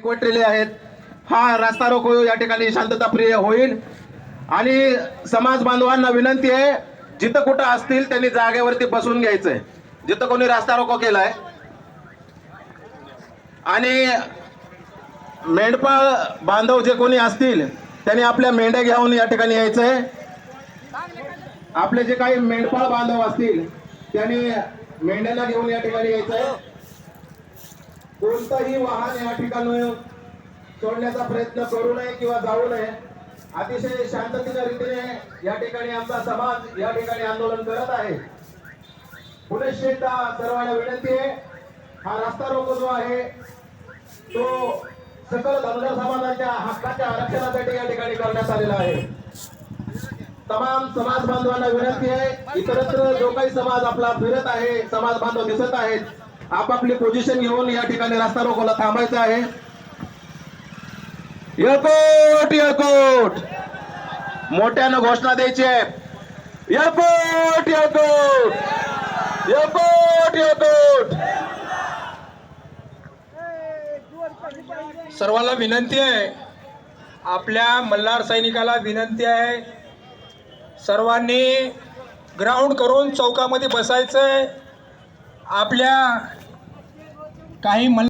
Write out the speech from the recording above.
एकवटलेले आहेत? हा रास्ता रोको या ठिकाणी शांतता प्रिय होईल. आणि समाज बांधवांना विनंती आहे जिथं कुठं असतील त्यांनी जागेवरती बसून घ्यायचंय. जिथं कोणी रास्ता रोको केलाय. आणि मेंढपाळ बांधव जे कोणी असतील त्यांनी आपल्या मेंढ्या घेऊन या ठिकाणी यायचंय. आपले जे काही मेंढपाळ बांधव असतील त्यांनी मेंढ्यांना घेऊन या ठिकाणी यायचंय. कोणतंही वाहन या ठिकाणी सोडण्याचा प्रयत्न करू नये किंवा जाऊ नये. अतिशय शांततेच्या रीतीने या ठिकाणी आमचा समाज या ठिकाणी आंदोलन करत आहे. पुनश्च सर्वांना विनंती आहे. हा रस्ता रोको जो आहे तो सकल धनगर समाजाच्या हक्काच्या आरक्षणासाठी या ठिकाणी करण्यात आलेला आहे. तमाम समाज बांधवांना विनंती आहे. इतरत्र जो काही समाज आपला फिरत आहे समाज बांधव दिसत आहेत आपापली पोझिशन घेऊन या ठिकाणी रस्ता रोकोला थांबायचं आहे. यकोट यकोट मोठ्यानं घोषणा द्यायची आहे. यकोट यकोट यकोट यकोट सर्वांना विनंती आहे. आपल्या मल्हार सैनिकाला विनंती आहे. सर्वांनी ग्राउंड करून चौकामध्ये बसायचंय. आपल्या काही मला